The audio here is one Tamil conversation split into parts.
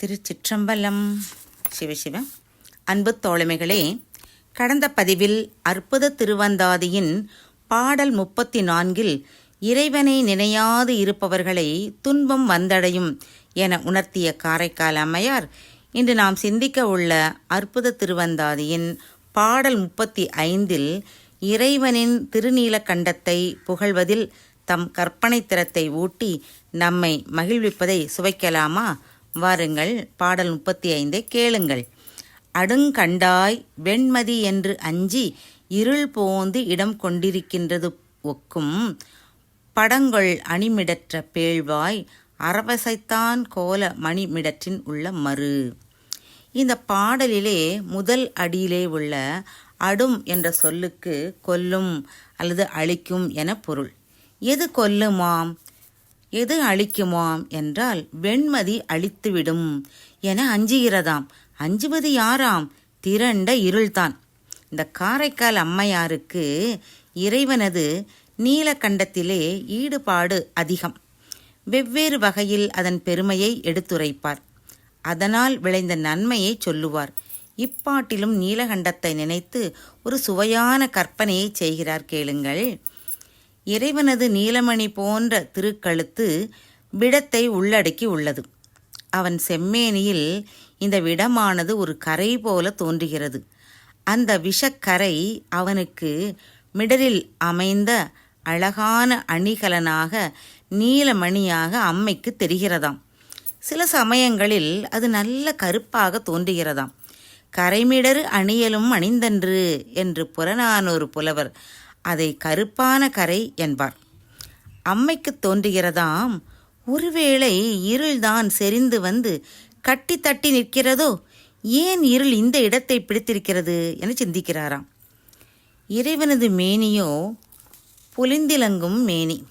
திருச்சிற்றம்பலம். சிவசிவ அன்பு தோழமைகளே கடந்த பதிவில் அற்புத திருவந்தாதியின் பாடல் முப்பத்தி நான்கில் இறைவனை நினையாது இருப்பவர்களை துன்பம் வந்தடையும் என உணர்த்திய காரைக்கால் அம்மையார் இன்று நாம் சிந்திக்க உள்ள அற்புத திருவந்தாதியின் பாடல் முப்பத்தி ஐந்தில் இறைவனின் திருநீலக்கண்டத்தை புகழ்வதில் தம் கற்பனை திறத்தை ஊட்டி நம்மை மகிழ்விப்பதை சுவைக்கலாமா? வாருங்கள். பாடல் முப்பத்தி ஐந்தை கேளுங்கள். அடுங்கண்டாய் வெண்மதி என்று அஞ்சி இருள் போந்து இடம் கொண்டிருக்கின்றது ஒக்கும். படங்கொள் அணிமிடற்ற பேழ்வாய் அரவசைத்தான் கோல மணிமிடற்றின் உள்ள மறு. இந்த பாடலிலே முதல் அடியிலே உள்ள அடும் என்ற சொல்லுக்கு கொல்லும் அல்லது அழிக்கும் என பொருள். எது கொல்லுமாம்? எது அழிக்குமாம் என்றால் வெண்மதி அழித்துவிடும் என அஞ்சுகிறதாம். அஞ்சுவது யாராம்? திரண்ட இருள்தான். இந்த காரைக்கால் அம்மையாருக்கு இறைவனது நீலகண்டத்திலே ஈடுபாடு அதிகம். வெவ்வேறு வகையில் அதன் பெருமையை எடுத்துரைப்பார். அதனால் விளைந்த நன்மையை சொல்லுவார். இப்பாட்டிலும் நீலகண்டத்தை நினைத்து ஒரு சுவையான கற்பனையை செய்கிறார் கேளுங்கள். இறைவனது நீலமணி போன்ற திருக்கழுத்து விடத்தை உள்ளடக்கி உள்ளது. அவன் செம்மேனியில் இந்த விடமானது ஒரு கரை போல தோன்றுகிறது. அந்த விஷக்கரை அவனுக்கு மிடலில் அமைந்த அழகான அணிகலனாக நீலமணியாக அம்மைக்கு தெரிகிறதாம். சில சமயங்களில் அது நல்ல கருப்பாக தோன்றுகிறதாம். கரைமிடரு அணியலும் அணிந்தன்று என்று புறநானூறு புலவர் அதை கருப்பான கரை என்பார். அம்மைக்கு தோன்றுகிறதாம் ஒருவேளை இருள்தான் செறிந்து வந்து கட்டி தட்டி நிற்கிறதோ ஏன் இருள் இந்த இடத்தை பிடித்திருக்கிறது என சிந்திக்கிறாராம். இறைவனது மேனியோ புலிந்திலங்கும் மேனி.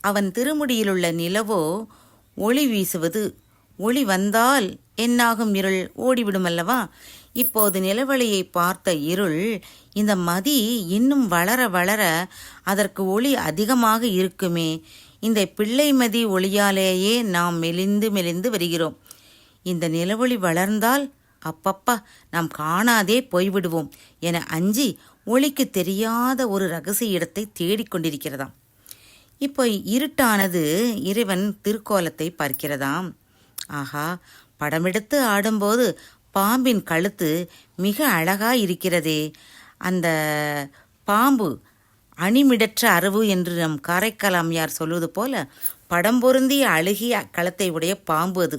அவன் திருமுடியிலுள்ள நிலவோ ஒளி வீசுவது ஒளி வந்தால் என்னாகும் இருள்? ஓடிவிடும் அல்லவா? இப்போது நிலவழியை பார்த்த இருள் இந்த மதி இன்னும் வளர வளர அதற்கு ஒளி அதிகமாக இருக்குமே. இந்த பிள்ளை மதி ஒளியாலேயே நாம் மெலிந்து மெலிந்து வருகிறோம். இந்த நிலவொளி வளர்ந்தால் அப்பப்பா நாம் காணாதே போய்விடுவோம் என அஞ்சி ஒளிக்கு தெரியாத ஒரு ரகசிய இடத்தை தேடிக்கொண்டிருக்கிறதாம் இப்போ இருட்டானது இறைவன் திருக்கோலத்தை பார்க்கிறதாம். ஆஹா படமெடுத்து ஆடும்போது பாம்பின் கழுத்து மிக அழகா இருக்கிறதே. அந்த பாம்பு அணிமிடற்ற அரவு என்று நம் காரைக்கால் அம்மையார் சொல்வது போல படம் பொருந்திய அழுகிய களத்தை உடைய பாம்பு அது.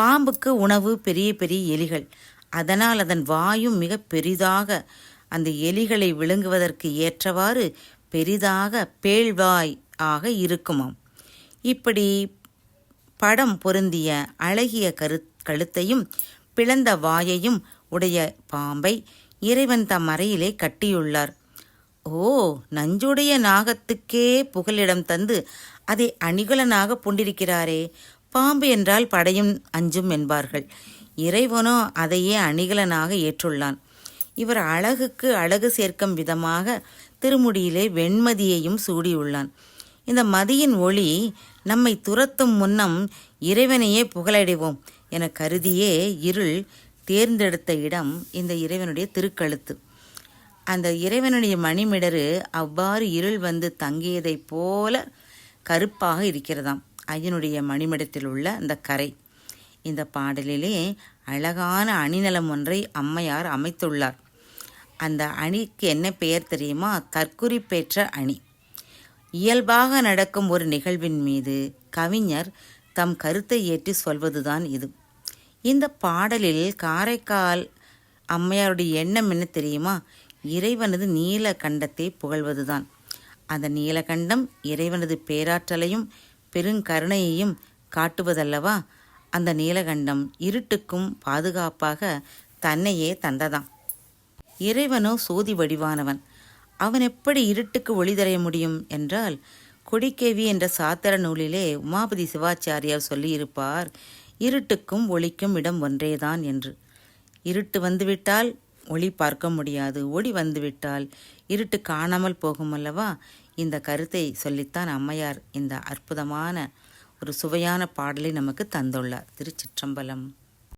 பாம்புக்கு உணவு பெரிய பெரிய எலிகள். அதனால் அதன் வாயும் மிக பெரிதாக அந்த எலிகளை விழுங்குவதற்கு ஏற்றவாறு பெரிதாக பேழ்வாய் ஆக இருக்குமாம். இப்படி படம் பொருந்திய அழகிய கரு கழுத்தையும் பிளந்த வாயையும் உடைய பாம்பை இறைவன் தம் அறையிலே கட்டியுள்ளார். ஓ நஞ்சுடைய நாகத்துக்கே புகலிடம் தந்து அதை அணிகலனாக பூண்டிருக்கிறாரே. பாம்பு என்றால் படையும் அஞ்சும் என்பார்கள். இறைவனோ அதையே அணிகலனாக ஏற்றுள்ளான். இவர் அழகுக்கு அழகு சேர்க்கும் விதமாக திருமுடியிலே வெண்மதியையும் சூடியுள்ளான். இந்த மதியின் ஒளி நம்மை துரத்தும் முன்னம் இறைவனையே புகழடைவோம். என கருதியே இருள் தேர்ந்தெடுத்த இடம் இந்த இறைவனுடைய திருக்கழுத்து. அந்த இறைவனுடைய மணிமிடரு அவ்வாறு இருள் வந்து தங்கியதைப் போல கருப்பாக இருக்கிறதாம். ஐயனுடைய மணிமிடத்தில் உள்ள அந்த கரை. இந்த பாடலிலே அழகான அணிநலம் ஒன்றை அம்மையார் அமைத்துள்ளார். அந்த அணிக்கு என்ன பெயர் தெரியுமா? தற்குறிப்பேற்ற அணி. இயல்பாக நடக்கும் ஒரு நிகழ்வின் மீது கவிஞர் தம் கருத்தை ஏற்றி சொல்வதுதான் இது. இந்த பாடலில் காரைக்கால் அம்மையாருடைய எண்ணம் என்ன தெரியுமா? இறைவனது நீலகண்டத்தை புகழ்வதுதான். அந்த நீலகண்டம் இறைவனது பேராற்றலையும் பெருங்கருணையையும் காட்டுவதல்லவா? அந்த நீலகண்டம் இருட்டுக்கும் பாதுகாப்பாக தன்னையே தந்ததாம். இறைவனோ சோதி வடிவானவன். அவன் எப்படி இருட்டுக்கு ஒளி தரைய முடியும் என்றால் கொடிக்கேவி என்ற சாத்திர நூலிலே உமாபதி சிவாச்சாரியார் சொல்லியிருப்பார் இருட்டுக்கும் ஒளிக்கும் இடம் ஒன்றேதான் என்று. இருட்டு வந்துவிட்டால் ஒளி பார்க்க முடியாது ஒளி வந்துவிட்டால் இருட்டு காணாமல் போகும் அல்லவா? இந்த கருத்தை சொல்லித்தான் அம்மையார் இந்த அற்புதமான ஒரு சுவையான பாடலை நமக்கு தந்துள்ளார். திருச்சிற்றம்பலம்.